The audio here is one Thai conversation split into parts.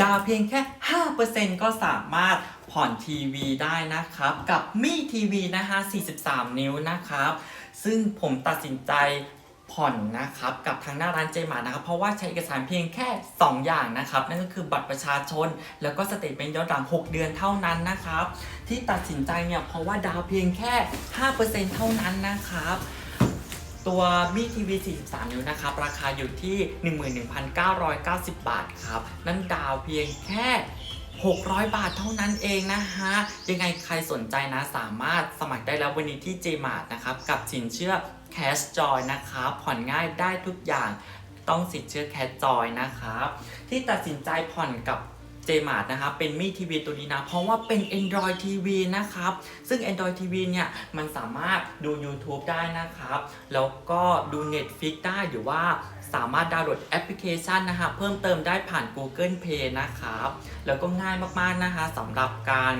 ดาวเพียงแค่ 5%ก็สามารถผ่อนทีวีได้นะครับ กับมี่ทีวีนะฮะ 43 นิ้วนะครับ ซึ่งผมตัดสินใจผ่อนนะครับกับทางหน้าร้านเจมานะครับ เพราะว่าใช้เอกสารเพียงแค่ 2 อย่างนะครับ นั่นก็คือบัตรประชาชน แล้วก็สเตทเมนต์ย้อนหลัง 6 เดือนเท่านั้นนะครับ ที่ตัดสินใจเนี่ยเพราะว่าดาวเพียงแค่ 5%เท่านั้นนะครับ ตัวมีทีวี 43 นิ้วนะครับ ราคาอยู่ที่ 11,990 บาทครับ นั่นดาวเพียงแค่ 600 บาทเท่านั้นเองนะฮะ ยังไงใครสนใจนะสามารถสมัครได้แล้ววันนี้ที่ JMart นะครับ กับสินเชื่อ Cash Joy นะครับผ่อนง่ายได้ทุกอย่างต้องสินเชื่อ Cash Joy นะครับ ที่ตัดสินใจผ่อนกับ JMart นะครับเป็นมีทีวีตัวนี้นะ เพราะว่าเป็น Android TV นะครับ ซึ่ง Android TV เนี่ยมันสามารถดู YouTube ได้นะครับ แล้วก็ดู Netflix ได้หรือว่าสามารถดาวน์โหลดแอปพลิเคชันนะฮะเพิ่มเติมได้ผ่าน Google Play นะครับ แล้วก็ง่ายมากๆนะคะสำหรับการ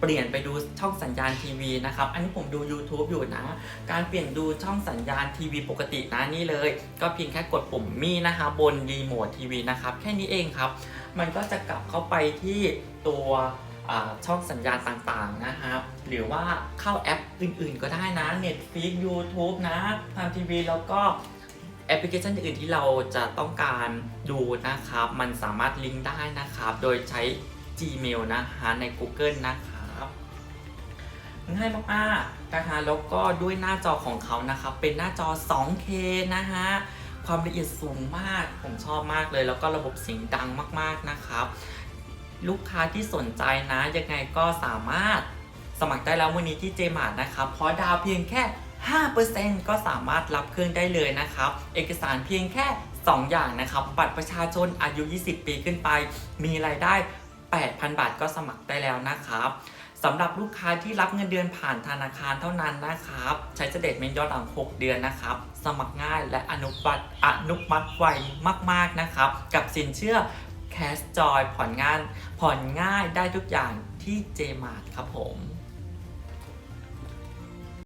เปลี่ยนไปดูช่องสัญญาณทีวีนะครับ อันนี้ผมดู YouTube อยู่นะ การเปลี่ยนดูช่องสัญญาณทีวีปกตินะนี่เลย ก็เพียงแค่กดปุ่มมีนะคะบนรีโมททีวีนะครับ แค่นี้เองครับ มันก็จะกลับเข้าไปที่ตัวช่องสัญญาณต่างๆนะครับหรือว่าเข้าแอปอื่นๆก็ได้นะ Netflix YouTube นะทางทีวีแล้วก็แอปพลิเคชันอื่นที่เราจะต้องการดูนะครับ มันสามารถลิงก์ได้นะครับ โดยใช้ Gmail นะคะใน Google นะครับง่ายมากๆนะคะแล้วก็ด้วยหน้าจอของเขานะครับเป็นหน้าจอ 2K นะฮะ ความละเอียดสูงมาก ผมชอบมากเลย แล้วก็ระบบเสียงดังมากๆนะครับ ลูกค้าที่สนใจนะ ยังไงก็สามารถสมัครได้แล้ววันนี้ที่ JMart นะครับ เพราะดาวเพียงแค่ 5%ก็สามารถรับเครื่องได้เลยนะครับ เอกสารเพียงแค่ 2 อย่างนะครับ บัตรประชาชนอายุ 20 ปีขึ้นไป มีรายได้ 8,000 บาทก็สมัครได้แล้วนะครับ สำหรับลูกค้าที่รับเงินเดือนผ่านธนาคารเท่านั้นนะครับ ใช้เสด็จเมนย้อนหลัง 6 เดือนนะครับ สมัครง่ายและอนุบัติอนุมัติไวมาก ๆนะครับ กับสินเชื่อ Cash Joy ผ่อนงาน ผ่อนง่ายได้ทุกอย่างที่เจมาร์ครับผม